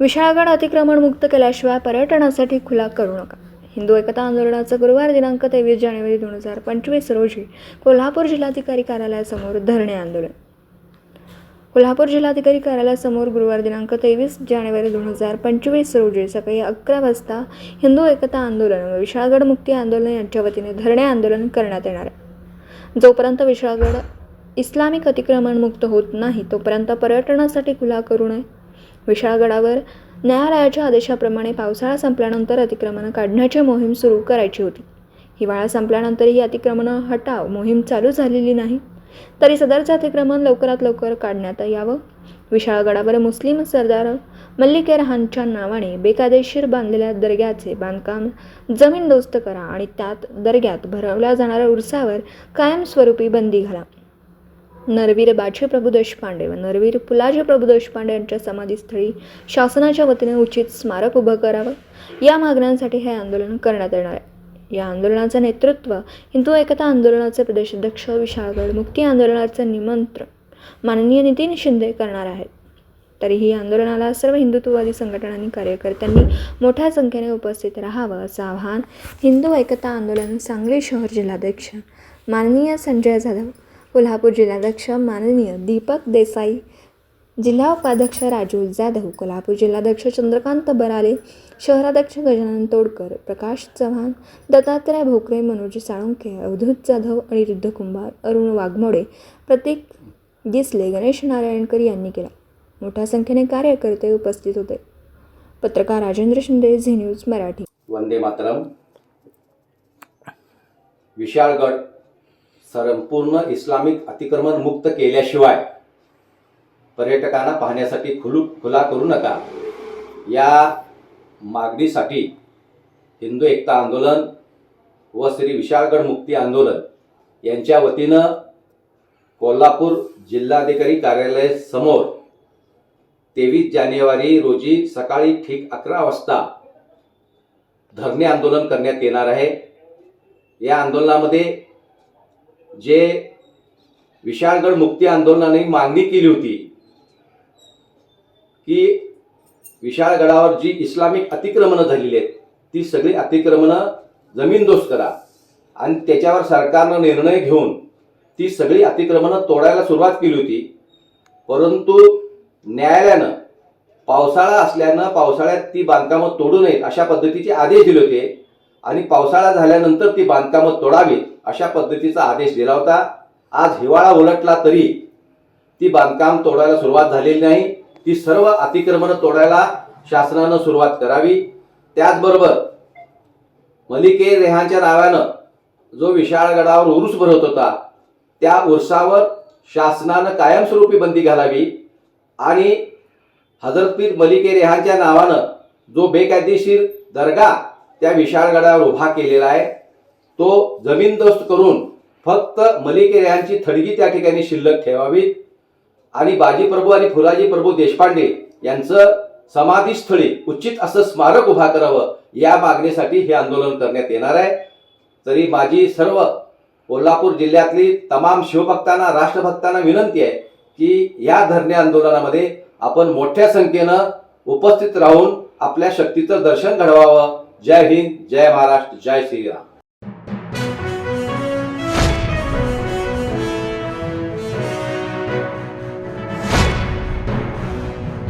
विशाळगड अतिक्रमण मुक्त केल्याशिवाय पर्यटनासाठी खुला करू नका. हिंदू एकता आंदोलनाचं गुरुवार दिनांक तेवीस जानेवारी दोन हजार पंचवीस रोजी कोल्हापूर जिल्हाधिकारी कार्यालयासमोर धरणे आंदोलन. कोल्हापूर जिल्हाधिकारी कार्यालयासमोर गुरुवार दिनांक तेवीस जानेवारी दोन हजार पंचवीस रोजी सकाळी अकरा वाजता हिंदू एकता आंदोलन व विशाळगड मुक्ती आंदोलन यांच्या वतीने धरणे आंदोलन करण्यात येणार आहे. जोपर्यंत विशाळगड इस्लामिक अतिक्रमण मुक्त होत नाही तोपर्यंत पर्यटनासाठी खुला करू नये. विशाळगडावर न्यायालयाच्या आदेशाप्रमाणे पावसाळा संपल्यानंतर अतिक्रमणं काढण्याची मोहीम सुरू करायची होती. हिवाळा संपल्यानंतरही अतिक्रमणं हटाव मोहीम चालू झालेली नाही. तरी सदरचं अतिक्रमण लवकरात लवकर काढण्यात यावं. विशाळगडावर मुस्लिम सरदार मल्लिकेरहानच्या नावाने बेकायदेशीर बांधलेल्या दर्ग्याचे बांधकाम जमीनदोस्त करा आणि त्यात दर्ग्यात भरवल्या जाणाऱ्या उरसावर कायमस्वरूपी बंदी घाला. नरवीर बाजी प्रभू देशपांडे व नरवीर पुलाजी प्रभू देशपांडे यांच्या समाधीस्थळी शासनाच्या वतीने उचित स्मारक उभं करावं. या मागण्यांसाठी हे आंदोलन करण्यात येणार आहे. या आंदोलनाचं नेतृत्व हिंदू एकता आंदोलनाचे प्रदेशाध्यक्ष विशाळगड मुक्ती आंदोलनाचं निमंत्रण माननीय नितीन शिंदे करणार आहेत. तरीही आंदोलनाला सर्व हिंदुत्ववादी संघटनांनी कार्यकर्त्यांनी मोठ्या संख्येने उपस्थित राहावं असं आवाहन हिंदू एकता आंदोलन सांगली शहर जिल्हाध्यक्ष माननीय संजय जाधव कोल्हापूर जिल्हाध्यक्ष माननीय दीपक देसाई जिल्हा उपाध्यक्ष राजू जाधव कोल्हापूर जिल्हाध्यक्ष चंद्रकांत बराले शहराध्यक्ष गजानन तोडकर प्रकाश चव्हाण दत्तात्रय भोकरे मनोज साळुंखे अवधूत जाधव अनिरुद्ध कुंभार अरुण वाघमोडे प्रतीक गिसले गणेश नारायणकर यांनी केला. मोठ्या संख्येने कार्यकर्ते उपस्थित होते. पत्रकार राजेंद्र शिंदे झी न्यूज मराठी. वंदे मातरम. विशाळगड. संपूर्ण इस्लामिक अतिक्रमण मुक्त केल्याशिवाय पर्यटकांना पाहण्यासाठी खुलू खुला करू नका. या मागणीसाठी हिंदू एकता आंदोलन व श्री विशाळगड मुक्ती आंदोलन यांच्या वतीनं कोल्हापूर जिल्हाधिकारी कार्यालयासमोर तेवीस जानेवारी रोजी सकाळी ठीक अकरा वाजता धरणे आंदोलन करण्यात येणार आहे. या आंदोलनामध्ये जे विशाळगड मुक्ती आंदोलनाने मागणी केली होती की विशाळगडावर जी इस्लामिक अतिक्रमणं झालेली आहेत ती सगळी अतिक्रमणं जमीनदोस्त करा. आणि त्याच्यावर सरकारनं निर्णय घेऊन ती सगळी अतिक्रमणं तोडायला सुरुवात केली होती. परंतु न्यायालयानं पावसाळा असल्यानं पावसाळ्यात ती बांधकामं तोडू नयेत अशा पद्धतीचे आदेश दिले होते. आणि पावसाळा झाल्यानंतर ती बांधकामं तोडावीत अशा पद्धतीचा आदेश दिला होता. आज हिवाळा उलटला तरी ती बांधकाम तोडायला सुरुवात झालेली नाही. ती सर्व अतिक्रमणं तोडायला शासनानं सुरुवात करावी. त्याचबरोबर मलिके रेहानच्या नावानं जो विशाळगडावर उरूस भरत होता त्या उरसावर शासनानं कायमस्वरूपी बंदी घालावी आणि हजरतपीर मलिके रेहांच्या नावानं जो बेकायदेशीर दर्गा त्या विशाळगडावर उभा केलेला आहे. तो जमीनदोस्त करून फक्त मलिके यांची थडगी त्या ठिकाणी शिल्लक ठेवावी आणि बाजी प्रभू आणि फुलाजी प्रभू देशपांडे यांचं समाधीस्थळी उचित असं स्मारक उभा करावं या मागणीसाठी हे आंदोलन करण्यात येणार आहे. तरी माझी सर्व कोल्हापूर जिल्ह्यातली तमाम शिवभक्तांना राष्ट्रभक्तांना विनंती आहे की या धरणे आंदोलनामध्ये आपण मोठ्या संख्येनं उपस्थित राहून आपल्या शक्तीचं दर्शन घडवावं. जय हिंद जय महाराष्ट्र जय श्रीराम